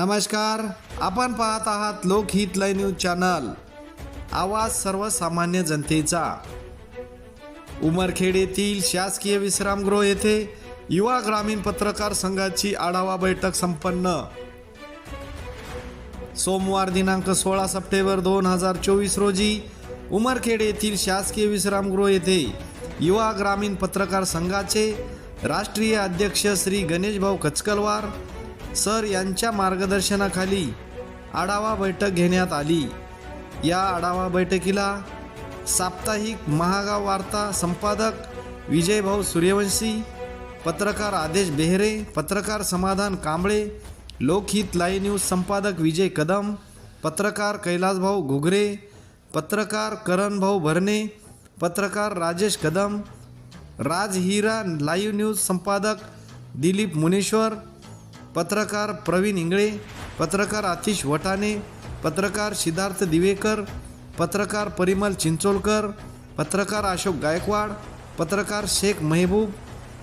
नमस्कार. आपण पाहत आहात लोकहित लय न्यूज चॅनल. आवाज सर्वसामान्य जनतेचा. उमरखेड येथील शासकीय विश्रामगृह येथे युवा ग्रामीण पत्रकार संघाची आढावा बैठक संपन्न. सोमवार दिनांक सोळा सप्टेंबर दोन हजार चोवीस रोजी उमरखेड येथील शासकीय विश्रामगृह येथे युवा ग्रामीण पत्रकार संघाचे राष्ट्रीय अध्यक्ष श्री गणेशभाऊ कचकलवार सर यांच्या मार्गदर्शनाखाली आढावा बैठक घेण्यात आली. या आढावा बैठकीला साप्ताहिक महागाव वार्ता संपादक विजयभाऊ सूर्यवंशी पत्रकार आदेश बेहरे पत्रकार समाधान कांबळे लोकहित लाईव्ह न्यूज संपादक विजय कदम पत्रकार कैलासभाऊ घुगरे पत्रकार करणभाऊ भरणे पत्रकार राजेश कदम राज हिरा लाईव्ह न्यूज संपादक दिलीप मुनेश्वर पत्रकार प्रवीण इंगळे पत्रकार आतिश वटाणे पत्रकार सिद्धार्थ दिवेकर पत्रकार परिमल चिंचोलकर पत्रकार अशोक गायकवाड पत्रकार शेख मेहबूब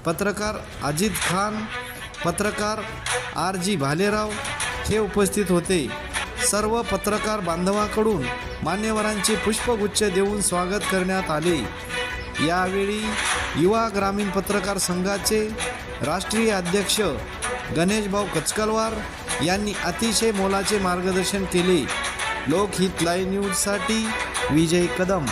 पत्रकार अजित खान पत्रकार आर जी भालेराव हे उपस्थित होते. सर्व पत्रकार बांधवाकडून मान्यवरांचे पुष्पगुच्छ देऊन स्वागत करण्यात आले. यावेळी युवा ग्रामीण पत्रकार संघाचे राष्ट्रीय अध्यक्ष गणेशभाऊ कचकलवार यांनी अतिशय मोलाचे मार्गदर्शन केले. लोकहित लाईव्ह न्यूजसाठी विजय कदम.